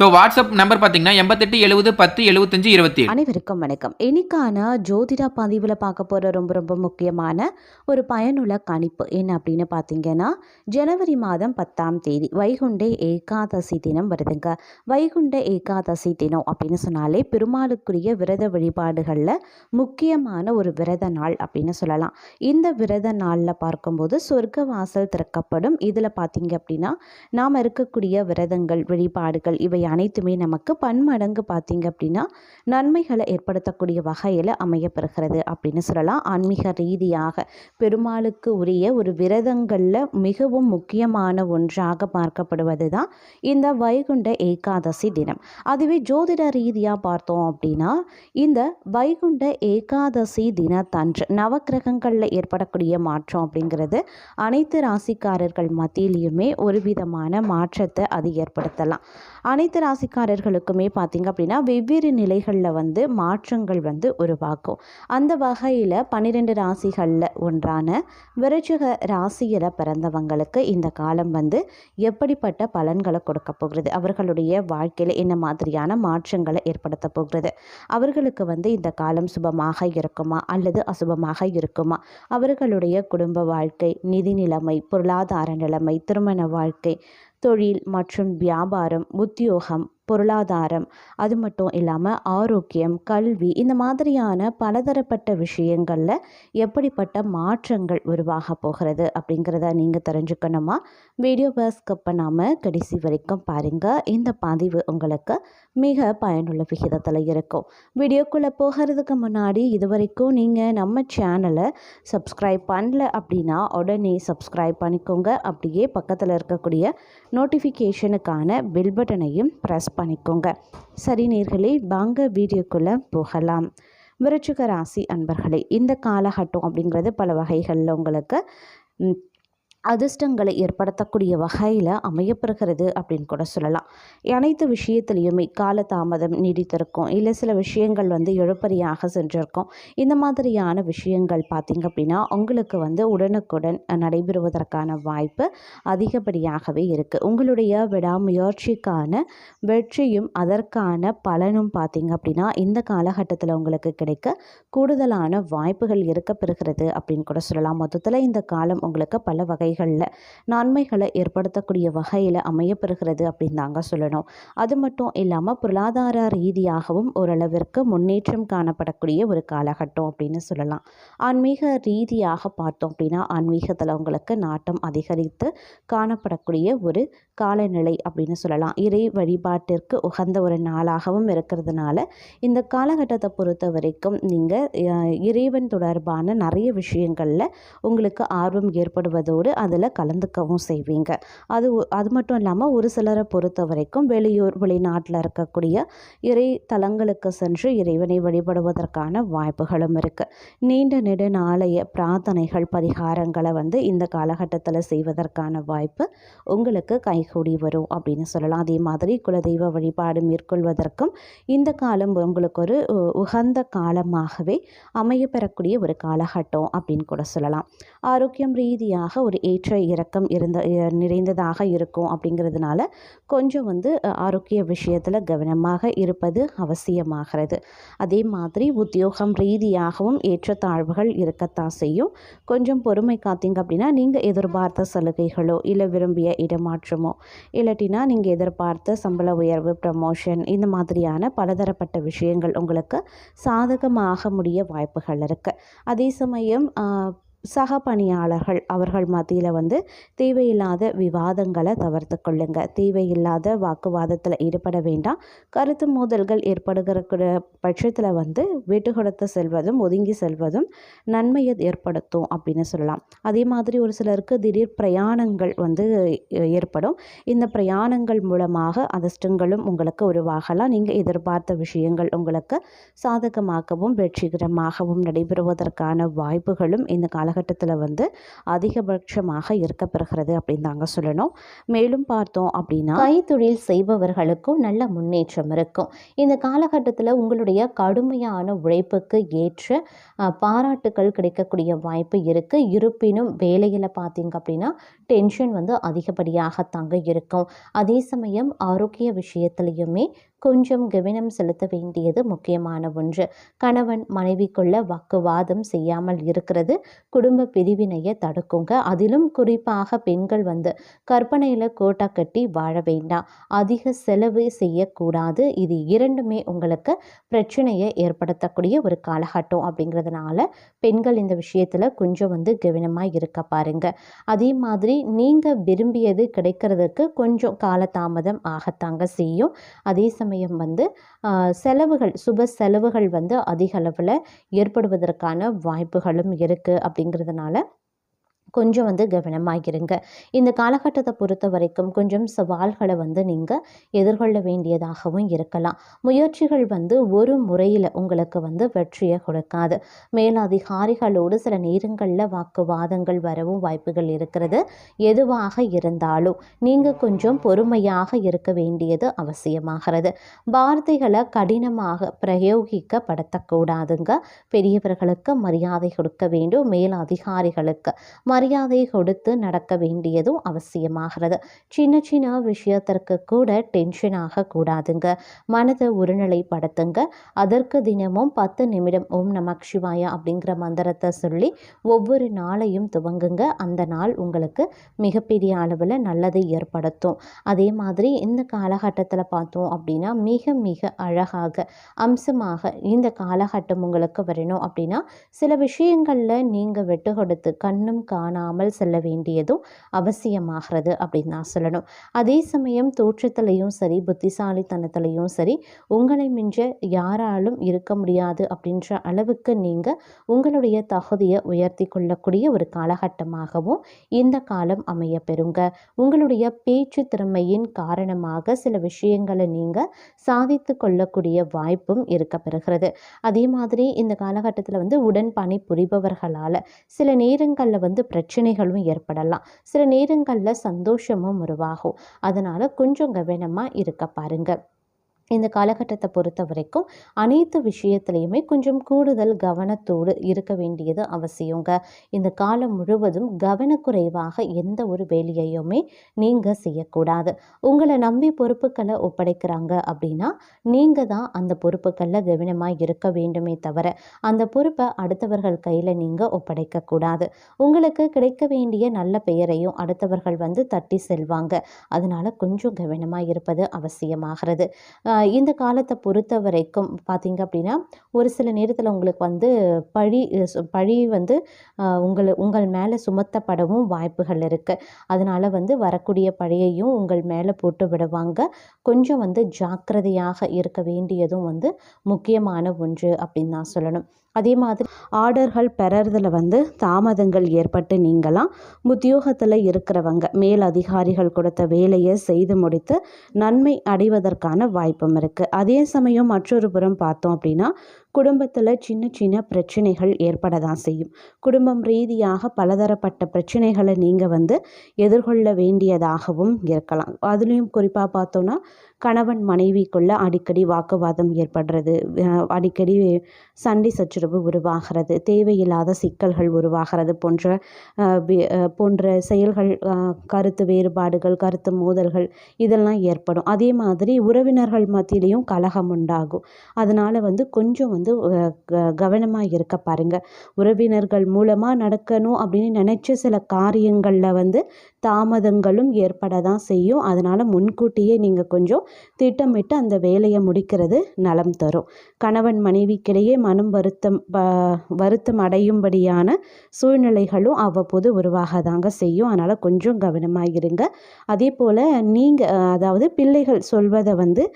So WhatsApp number பார்த்தீங்கன்னா எண்பத்தெட்டு எழுபது பத்து எழுபத்தஞ்சு இருபத்தி அனைவருக்கும் வணக்கம். இன்னைக்கான ஜோதிடா பதிவில் பார்க்க போகிற ரொம்ப ரொம்ப முக்கியமான ஒரு பயனுள்ள கணிப்பு என்ன அப்படின்னு பார்த்தீங்கன்னா ஜனவரி மாதம் பத்தாம் தேதி வைகுண்ட ஏகாதசி தினம் வருதுங்க. வைகுண்ட ஏகாதசி தினம் அப்படின்னு சொன்னாலே பெருமாளுக்குரிய விரத வழிபாடுகளில் முக்கியமான ஒரு விரத நாள் அப்படின்னு சொல்லலாம். இந்த விரத நாளில் பார்க்கும்போது சொர்க்க வாசல் திறக்கப்படும். இதில் பார்த்தீங்க அப்படின்னா நாம் இருக்கக்கூடிய விரதங்கள் வழிபாடுகள் இவை அனைத்துமே நமக்கு பன்மடங்கு பார்த்தீங்க அப்படின்னா நன்மைகளை ஏற்படுத்தக்கூடிய வகையில் அமையப்பெறுகிறது அப்படின்னு சொல்லலாம். ஆன்மீக ரீதியாக பெருமாளுக்கு உரிய ஒரு விரதங்களில் மிகவும் முக்கியமான ஒன்றாக பார்க்கப்படுவது தான் இந்த வைகுண்ட ஏகாதசி தினம். அதுவே ஜோதிட ரீதியாக பார்த்தோம் அப்படின்னா இந்த வைகுண்ட ஏகாதசி தினத்தன்று நவக்கிரகங்களில் ஏற்படக்கூடிய மாற்றம் அப்படிங்கிறது அனைத்து ராசிக்காரர்கள் மத்தியிலையுமே ஒரு விதமான மாற்றத்தை அது ஏற்படுத்தலாம். அனைத்து ராசிக்காரர்களுக்குமே பார்த்திங்க அப்படின்னா வெவ்வேறு நிலைகளில் வந்து மாற்றங்கள் வந்து உருவாக்கும். அந்த வகையில் பன்னிரெண்டு ராசிகளில் ஒன்றான விருச்சிக ராசியில் பிறந்தவங்களுக்கு இந்த காலம் வந்து எப்படிப்பட்ட பலன்களை கொடுக்க போகிறது? அவர்களுடைய வாழ்க்கையில் என்ன மாதிரியான மாற்றங்களை ஏற்படுத்த போகிறது? அவர்களுக்கு வந்து இந்த காலம் சுபமாக இருக்குமா? அல்லது அசுபமாக இருக்குமா? அவர்களுடைய குடும்ப வாழ்க்கை நிதி நிலைமை பொருளாதார நிலைமை திருமண வாழ்க்கை தொழில் மற்றும் வியாபாரம் உத்தியோகம் பொருளாதாரம் அது மட்டும் இல்லாமல் ஆரோக்கியம் கல்வி இந்த மாதிரியான பலதரப்பட்ட விஷயங்களில் எப்படிப்பட்ட மாற்றங்கள் உருவாக போகிறது அப்படிங்கிறத நீங்கள் தெரிஞ்சுக்கணுமா? வீடியோ ஸ்கிப் பண்ணாமல் கடைசி வரைக்கும் பாருங்கள் இந்த பதிவு உங்களுக்கு மிக பயனுள்ள விகிதத்தில் இருக்கும். வீடியோக்குள்ளே போகிறதுக்கு முன்னாடி இது வரைக்கும் நீங்கள் நம்ம சேனலை சப்ஸ்கிரைப் பண்ணல அப்படின்னா உடனே சப்ஸ்கிரைப் பண்ணிக்கோங்க. அப்படியே பக்கத்தில் இருக்கக்கூடிய நோட்டிஃபிகேஷனுக்கான பெல் பட்டனையும் ப்ரெஸ் பண்ணிக்கோங்க. சரி நேர்களே வாங்க வீடியோக்குள்ளே போகலாம். விருச்சிக ராசி அன்பர்களே இந்த காலகட்டம் அப்படிங்கிறது பல வகைகளில் உங்களுக்கு அதிர்ஷ்டங்களை ஏற்படுத்தக்கூடிய வகையில் அமையப்பெறுகிறது அப்படின்னு கூட சொல்லலாம். அனைத்து விஷயத்துலேயுமே காலதாமதம் நீடித்திருக்கும். இல்லை சில விஷயங்கள் வந்து எழுப்பறியாக சென்றிருக்கும். இந்த மாதிரியான விஷயங்கள் பார்த்திங்க அப்படின்னா உங்களுக்கு வந்து உடனுக்குடன் நடைபெறுவதற்கான வாய்ப்பு அதிகப்படியாகவே இருக்குது உங்களுடைய விடாமுயற்சிக்கான வெற்றியும் அதற்கான பலனும் பார்த்திங்க அப்படின்னா இந்த காலகட்டத்தில் உங்களுக்கு கிடைக்க கூடுதலான வாய்ப்புகள் இருக்க பெறுகிறது அப்படின்னு கூட சொல்லலாம். மொத்தத்தில் இந்த காலம் உங்களுக்கு பல வகை துறைகளில் நன்மைகளை ஏற்படுத்தக்கூடிய வகையில் அமையப்பெறுகிறது அப்படின்னு தாங்க சொல்லணும். அது மட்டும் இல்லாமல் பொருளாதார ரீதியாகவும் ஓரளவிற்கு முன்னேற்றம் காணப்படக்கூடிய ஒரு காலகட்டம் அப்படின்னு சொல்லலாம். ஆன்மீக ரீதியாக பார்த்தோம் அப்படின்னா ஆன்மீகத்தில் உங்களுக்கு நாட்டம் அதிகரித்து காணப்படக்கூடிய ஒரு காலநிலை அப்படின்னு சொல்லலாம். இறை வழிபாட்டிற்கு உகந்த ஒரு நாளாகவும் இருக்கிறதுனால இந்த காலகட்டத்தை பொறுத்த வரைக்கும் நீங்கள் இறைவன் தொடர்பான நிறைய விஷயங்களில் உங்களுக்கு ஆர்வம் ஏற்படுவதோடு அதில் கலந்துக்கவும் செய்வீங்க. அது அது மட்டும் இல்லாமல் ஒரு சிலரை பொறுத்த வரைக்கும் வெளியூர் வெளிநாட்டில் இருக்கக்கூடிய இறை தலங்களுக்கு சென்று இறைவனை வழிபடுவதற்கான வாய்ப்புகளும் இருக்குது நீண்ட நெடு நாளைய பிரார்த்தனைகள் பரிகாரங்களை வந்து இந்த காலகட்டத்தில் செய்வதற்கான வாய்ப்பு உங்களுக்கு கைகூடி வரும் அப்படின்னு சொல்லலாம். அதே மாதிரி குலதெய்வ வழிபாடு மேற்கொள்வதற்கும் இந்த காலம் உங்களுக்கு ஒரு உகந்த காலமாகவே அமையப்பெறக்கூடிய ஒரு காலகட்டம் அப்படின்னு கூட சொல்லலாம். ஆரோக்கியம் ரீதியாக ஒரு ஏற்ற இறக்கம் இருந்த நிறைந்ததாக இருக்கும் அப்படிங்கிறதுனால கொஞ்சம் வந்து ஆரோக்கிய விஷயத்தில் கவனமாக இருப்பது அவசியமாகிறது. அதே மாதிரி உத்தியோகம் ரீதியாகவும் ஏற்றத்தாழ்வுகள் இருக்கத்தான் செய்யும். கொஞ்சம் பொறுமை காத்தீங்க அப்படின்னா நீங்கள் எதிர்பார்த்த சலுகைகளோ இல்லை விரும்பிய இடமாற்றமோ இல்லாட்டினா நீங்கள் எதிர்பார்த்த சம்பள உயர்வு ப்ரமோஷன் இந்த மாதிரியான பலதரப்பட்ட விஷயங்கள் உங்களுக்கு சாதகமாக முடிய வாய்ப்புகள் இருக்குது அதே சமயம் சக பணியாளர்கள் அவர்கள் மத்தியில் வந்து தேவையில்லாத விவாதங்களை தவிர்த்து கொள்ளுங்க. தேவையில்லாத வாக்குவாதத்தில் ஈடுபட வேண்டாம். கருத்து மோதல்கள் ஏற்படுகிற பட்சத்தில் வந்து விட்டு கொடுத்து செல்வதும் ஒதுங்கி செல்வதும் நன்மையை ஏற்படுத்தும் அப்படின்னு சொல்லலாம். அதே மாதிரி ஒரு சிலருக்கு திடீர் பிரயாணங்கள் வந்து ஏற்படும். இந்த பிரயாணங்கள் மூலமாக அதிர்ஷ்டங்களும் உங்களுக்கு உருவாகலாம். நீங்கள் எதிர்பார்த்த விஷயங்கள் உங்களுக்கு சாதகமாகவும் வெற்றிகரமாகவும் நடைபெறுவதற்கான வாய்ப்புகளும் இந்த கால காலகட்டத்தில் வந்து அதிகபட்சமாக இருக்கப்பெறுகிறது அப்படின்னு தாங்க சொல்லணும். மேலும் பார்த்தோம் அப்படின்னா கைத்தொழில் செய்பவர்களுக்கும் நல்ல முன்னேற்றம் இருக்கும். இந்த காலகட்டத்தில் உங்களுடைய கடுமையான உழைப்புக்கு ஏற்ற பாராட்டுகள் பாராட்டுக்கள் கிடைக்கக்கூடிய வாய்ப்பு இருக்குது இருப்பினும் வேலையில் பார்த்தீங்க அப்படின்னா டென்ஷன் வந்து அதிகப்படியாக தாங்க இருக்கும். அதே சமயம் ஆரோக்கிய விஷயத்துலையுமே கொஞ்சம் கவனம் செலுத்த வேண்டியது முக்கியமான ஒன்று. கணவன் மனைவிக்குள்ள வாக்குவாதம் செய்யாமல் இருக்கிறது குடும்ப பிரிவினையை தடுக்குங்க. அதிலும் குறிப்பாக பெண்கள் வந்து கற்பனையில் கோட்டா கட்டி வாழ வேண்டாம். அதிக செலவு செய்யக்கூடாது. இது இரண்டுமே உங்களுக்கு பிரச்சனையை ஏற்படுத்தக்கூடிய ஒரு காலகட்டம் அப்படிங்கிறதுனால பெண்கள் இந்த விஷயத்தில் கொஞ்சம் வந்து கவனமாக இருக்க பாருங்க. அதே மாதிரி நீங்கள் விரும்பியது கிடைக்கிறதுக்கு கொஞ்சம் காலதாமதம் ஆகத்தாங்க செய்யும். அதே சமயம் வந்து செலவுகள் சுப செலவுகள் வந்து அதிக அளவில் ஏற்படுவதற்கான வாய்ப்புகளும் இருக்குது அப்படிங்கிறதுனால கொஞ்சம் வந்து கவனமாக இருங்க இந்த காலகட்டத்தை பொறுத்த வரைக்கும் கொஞ்சம் சவால்களை வந்து நீங்கள் எதிர்கொள்ள வேண்டியதாகவும் இருக்கலாம். முயற்சிகள் வந்து ஒரு முறையில் உங்களுக்கு வந்து வெற்றியை கொடுக்காது. மேலதிகாரிகளோடு சில நேரங்களில் வாக்குவாதங்கள் வரவும் வாய்ப்புகள் இருக்கிறது. எதுவாக இருந்தாலும் நீங்கள் கொஞ்சம் பொறுமையாக இருக்க வேண்டியது அவசியமாகிறது. வார்த்தைகளை கடினமாக பிரயோகிக்கப்படுத்தக்கூடாதுங்க. பெரியவர்களுக்கு மரியாதை கொடுக்க வேண்டும். மேலதிகாரிகளுக்கு மரியாதை கொடுத்து நடக்க வேண்டியதும் அவசியமாகிறது. சின்ன சின்ன விஷயத்திற்கு கூட டென்ஷன் ஆகக்கூடாதுங்க மனதை ஒருநிலைப்படுத்துங்க. அதற்கு தினமும் பத்து நிமிடம் ஓம் நமக் சிவாயா அப்படிங்கிற மந்திரத்தை சொல்லி ஒவ்வொரு நாளையும் துவங்குங்க. அந்த நாள் உங்களுக்கு மிகப்பெரிய அளவில் நல்லதை ஏற்படுத்தும். அதே மாதிரி இந்த காலகட்டத்தில் பார்த்தோம் அப்படின்னா மிக மிக அழகாக அம்சமாக இந்த காலகட்டம் உங்களுக்கு வரணும் அப்படின்னா சில விஷயங்களில் நீங்கள் விட்டு கொடுத்து கண்ணும் காணாமல் செல்ல வேண்டியதும் அவசியமாகிறது அப்படின்னு நான் சொல்லணும். அதே சமயம் தோற்றத்திலையும் சரி புத்திசாலித்தனத்திலையும் சரி உங்களை மிஞ்ச யாராலும் இருக்க முடியாது அப்படின்ற அளவுக்கு நீங்கள் உங்களுடைய தகுதியை உயர்த்தி கொள்ளக்கூடிய ஒரு காலகட்டமாகவும் இந்த காலம் அமைய பெறுங்க. உங்களுடைய பேச்சு திறமையின் காரணமாக சில விஷயங்களை நீங்கள் சாதித்து கொள்ளக்கூடிய வாய்ப்பும் இருக்க பெறுகிறது. அதே மாதிரி இந்த காலகட்டத்தில் வந்து உடன் பணி புரிபவர்களால் சில நேரங்களில் வந்து பிரச்சனைகளும் ஏற்படலாம். சில நேரங்களில் சந்தோஷமும் உருவாகும். அதனால் கொஞ்சம் கவனமாக இருக்க பாருங்க. இந்த காலகட்டத்தை பொறுத்த வரைக்கும் அனைத்து விஷயத்துலையுமே கொஞ்சம் கூடுதல் கவனத்தோடு இருக்க வேண்டியது அவசியங்க. இந்த காலம் முழுவதும் கவனக்குறைவாக எந்த ஒரு வேலையையுமே நீங்கள் செய்யக்கூடாது. உங்களை நம்பி பொறுப்புகளை ஒப்படைக்கிறாங்க அப்படின்னா நீங்கள் தான் அந்த பொறுப்புகளில் கவனமாக இருக்க வேண்டுமே தவிர அந்த பொறுப்பை அடுத்தவர்கள் கையில் நீங்கள் ஒப்படைக்கக்கூடாது. உங்களுக்கு கிடைக்க வேண்டிய நல்ல பெயரையும் அடுத்தவர்கள் வந்து தட்டி செல்வாங்க. அதனால் கொஞ்சம் கவனமாக இருப்பது அவசியமாகிறது. இந்த காலத்தை பொறுத்த வரைக்கும் பார்த்தீங்க அப்படின்னா ஒரு சில நேரத்தில் உங்களுக்கு வந்து பழி சு- பழி வந்து உங்களை உங்கள் மேலே சுமத்தப்படவும் வாய்ப்புகள் இருக்குது அதனால் வந்து வரக்கூடிய பழியையும் உங்கள் மேலே போட்டு விடுவாங்க. கொஞ்சம் வந்து ஜாக்கிரதையாக இருக்க வேண்டியதும் வந்து முக்கியமான ஒன்று அப்படின்னு நான் சொல்லணும். அதே மாதிரி ஆர்டர்கள் பெறறதுல வந்து தாமதங்கள் ஏற்பட்டு நீங்களாம் உத்தியோகத்தில் இருக்கிறவங்க மேல் அதிகாரிகள் கொடுத்த வேலையை செய்து முடித்து நன்மை அடைவதற்கான வாய்ப்பு வாய்ப்பும் இருக்குது அதே சமயம் மற்றொரு புறம் பார்த்தோம் அப்படின்னா குடும்பத்தில் சின்ன சின்ன பிரச்சனைகள் ஏற்பட தான் செய்யும். குடும்பம் ரீதியாக பலதரப்பட்ட பிரச்சனைகளை நீங்கள் வந்து எதிர்கொள்ள வேண்டியதாகவும் இருக்கலாம். அதுலேயும் குறிப்பாக பார்த்தோன்னா கணவன் மனைவிக்குள்ள அடிக்கடி வாக்குவாதம் ஏற்படுறது அடிக்கடி சண்டை சச்சரவு உருவாகிறது தேவையில்லாத சிக்கல்கள் உருவாகிறது போன்ற போன்ற செயல்கள் கருத்து வேறுபாடுகள் கருத்து மோதல்கள் இதெல்லாம் ஏற்படும். அதே மாதிரி உறவினர்கள் மத்தியிலையும் கலகம் உண்டாகும். அதனால் வந்து கொஞ்சம் வந்து கவனமாக இருக்க பாருங்கள் உறவினர்கள் மூலமாக நடக்கணும் அப்படின்னு நினச்ச சில காரியங்களில் வந்து தாமதங்களும் ஏற்பட தான் செய்யும். அதனால் முன்கூட்டியே நீங்கள் கொஞ்சம் திட்டமிட்டு அந்த வேலையை முடிக்கிறது நலம் தரும். கணவன் மனைவிக்கிடையே மனம் வருத்தம் ப- வருத்தம் அடையும்படியான சூழ்நிலைகளும் அவ்வப்போது உருவாக தாங்க செய்யும். அதனால் கொஞ்சம் கவனமாக இருங்க. அதே போல் நீங்கள் அதாவது பிள்ளைகள் சொல்வதை வந்து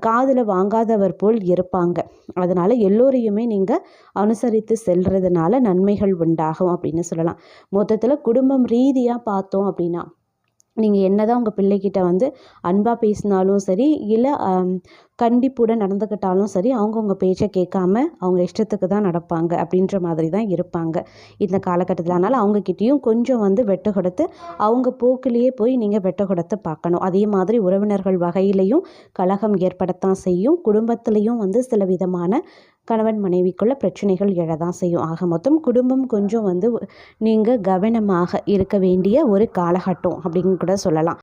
காதில் வாங்காதவர் போல் இருப்பாங்க. அதனால் எல்லோரையுமே நீங்கள் அனுசரித்து செல்றதுனால நன்மைகள் உண்டாகும் அப்படின்னு சொல்லலாம். மொத்தத்தில் குடும்பம் ரீதியாக பார்த்தோம் அப்படின்னா நீங்கள் என்ன தான் உங்கள் பிள்ளைக்கிட்ட வந்து அன்பாக பேசினாலும் சரி இல்லை கண்டிப்புடன் நடந்துக்கிட்டாலும் சரி அவங்க உங்கள் பேச்சை கேட்காம அவங்க இஷ்டத்துக்கு தான் நடப்பாங்க அப்படின்ற மாதிரி தான் இருப்பாங்க இந்த காலகட்டத்தில். அதனால் அவங்கக்கிட்டேயும் கொஞ்சம் வந்து வெட்ட கொடுத்து அவங்க போக்கிலேயே போய் நீங்கள் வெட்ட கொடுத்து பார்க்கணும். அதே மாதிரி உறவினர்கள் வகையிலையும் கலகம் ஏற்படத்தான் செய்யும். குடும்பத்துலேயும் வந்து சில விதமான கணவன் மனைவிக்குள்ள பிரச்சனைகள் எழதான் செய்யும். ஆக மொத்தம் குடும்பம் கொஞ்சம் வந்து நீங்கள் கவனமாக இருக்க வேண்டிய ஒரு காலகட்டம் அப்படின்னு கூட சொல்லலாம்.